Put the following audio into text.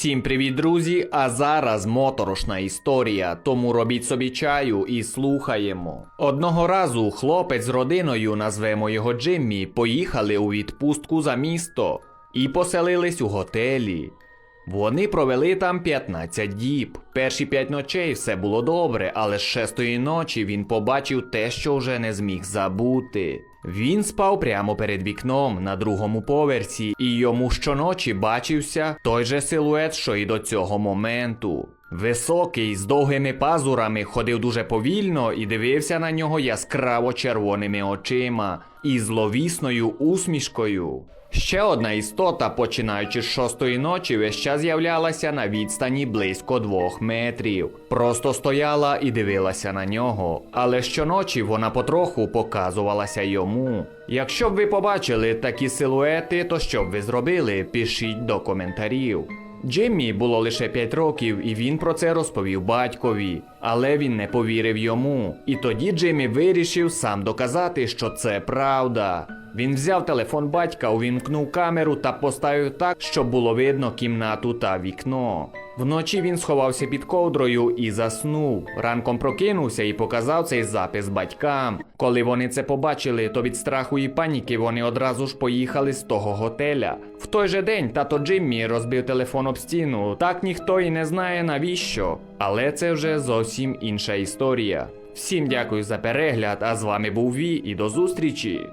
Всім привіт, друзі! А зараз моторошна історія, тому робіть собі чаю і слухаємо. Одного разу хлопець з родиною, назвемо його Джиммі, поїхали у відпустку за місто і поселились у готелі. Вони провели там 15 діб. Перші 5 ночей все було добре, але з шестої ночі він побачив те, що вже не зміг забути. Він спав прямо перед вікном на другому поверсі, і йому щоночі бачився той же силует, що і до цього моменту. Високий, з довгими пазурами, ходив дуже повільно і дивився на нього яскраво червоними очима і зловісною усмішкою. Ще одна істота, починаючи з шостої ночі, весь час з'являлася на відстані близько двох метрів. Просто стояла і дивилася на нього. Але щоночі вона потроху показувалася йому. Якщо б ви побачили такі силуети, то що б ви зробили? Пишіть до коментарів. Джиммі було лише 5 років, і він про це розповів батькові, але він не повірив йому. І тоді Джиммі вирішив сам доказати, що це правда. Він взяв телефон батька, увімкнув камеру та поставив так, щоб було видно кімнату та вікно. Вночі він сховався під ковдрою і заснув. Ранком прокинувся і показав цей запис батькам. Коли вони це побачили, то від страху і паніки вони одразу ж поїхали з того готеля. В той же день тато Джиммі розбив телефон об стіну. Так ніхто і не знає навіщо. Але це вже зовсім інша історія. Всім дякую за перегляд, а з вами був Ві і до зустрічі!